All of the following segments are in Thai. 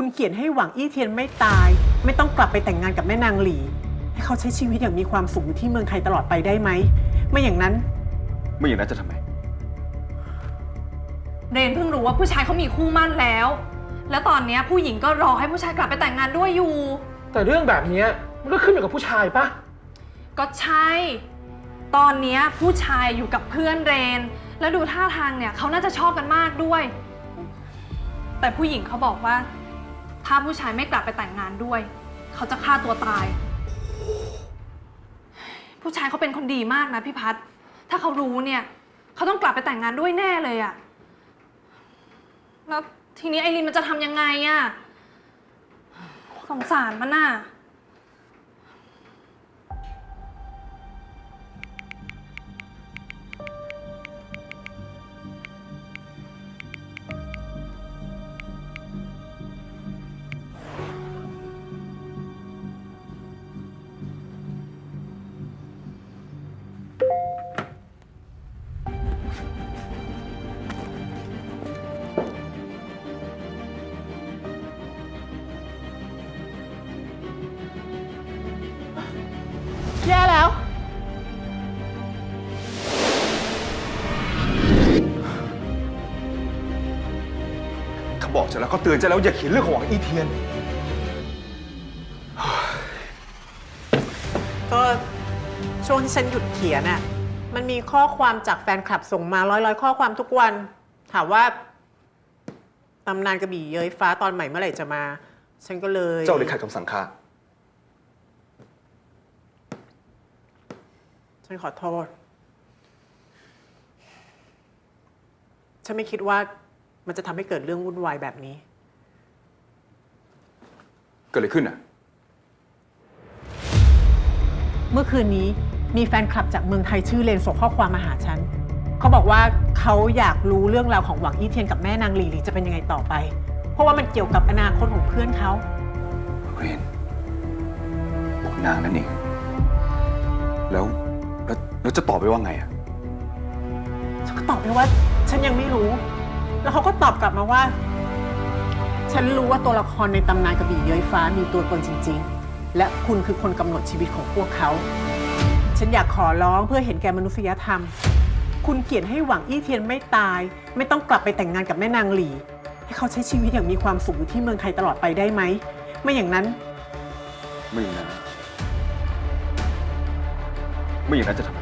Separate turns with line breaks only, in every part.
คุณเขียนให้หวังอี้เทียนไม่ตาย ไม่ต้องกลับไปแต่งงานกับแม่นางหลี ให้เขาใช้ชีวิตอย่างมีความสุขอยู่ที่เมืองไทยตลอดไปได้ไหม ไม่อย่างนั้น
ไม่อย่างนั้นจะทำไม
เรนเพิ่งรู้ว่าผู้ชายเขามีคู่มั่นแล้ว แล้วตอนเนี้ยผู้หญิงก็รอให้ผู้ชายกลับไปแต่งงานด้วยอยู่
แต่เรื่องแบบเนี้ยมันก็ขึ้นอยู่กับผู้ชายปะ
ก็ใช่ ตอนเนี้ยผู้ชายอยู่กับเพื่อนเรน แล้วดูท่าทางเนี่ยเขาน่าจะชอบกันมากด้วย แต่ผู้หญิงเขาบอกว่า ถ้าผู้ชายไม่กลับไปแต่งงานด้วย เขาจะฆ่าตัวตาย ผู้ชายเขาเป็นคนดีมากนะพี่พัทถ้าเขารู้เนี่ย เขาต้องกลับไปแต่งงานด้วยแน่เลยอะแล้วทีนี้ไอรินมันจะทำยังไงอะสงสารมันน่ะ
บอกฉันแล้วก็เตือนฉันแล้วอย่าเขียนเรื่องของหวังอีเทียน
ก็ช่วงที่ฉันหยุดเขียนน่ะมันมีข้อความจากแฟนคลับส่งมาร้อยร้อยๆข้อความทุกวัน ถามว่าตำนานกระบี่เย้ยฟ้าตอนใหม่เมื่อไหร่จะมา ฉันก็เลย
เจ้าเลยขัดคำสั่งข้า
ฉันขอโทษ ฉันไม่คิดว่า มันจะทำให้เกิดเรื่องวุ่นวายแบบนี้
เกิดอะไรขึ้นอะ
เมื่อคืนนี้มีแฟนคลับจากเมืองไทยชื่อเลนส่งข้อความมาหาฉัน เขาบอกว่าเขาอยากรู้เรื่องราวของหวังอี้เทียนกับแม่นางหลีหลีจะเป็นยังไงต่อไป เพราะว่ามันเกี่ยวกับอนาคตของเพื่อนเขา
เรนพวกนางนั่นเอง แล้วแล้วแล้วจะตอบไปว่าไงอะ
ฉันก็ตอบไปว่า ฉันยังไม่รู้ แล้วเขาก็ตอบกลับมาว่า ฉันรู้ว่าตัวละครในตำนานกระบี่เย้ยฟ้ามีตัวตนจริง ๆ และคุณคือคนกำหนดชีวิตของพวกเขา ฉันอยากขอร้องเพื่อเห็นแก่มนุษยธรรม คุณเขียนให้หวังอี้เทียนไม่ตาย ไม่ต้องกลับไปแต่งงานกับแม่นางหลีให้เขาใช้ชีวิตอย่างมีความสุขอยู่ที่เมืองไทยตลอดไปได้ไหมไม่อย่างนั้น
ไม่อย่างนั้น ไม่อย่างนั้นจะทำไม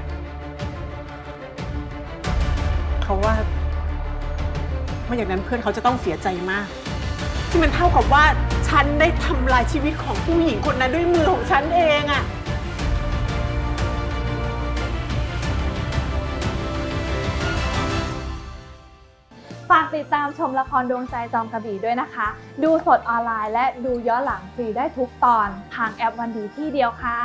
เขาว่า ไม่อย่างนั้นเพื่อนเขาจะต้องเสียใจมาก ที่มันเท่ากับว่าฉันได้ทำลายชีวิตของผู้หญิงคนนั้นด้วยมือของฉันเองอะ
ฝากติดตามชมละครดวงใจจอมกระบี่ด้วยนะคะ ดูสดออนไลน์และดูย้อนหลังฟรีได้ทุกตอนทางแอปวันดีที่เดียวค่ะ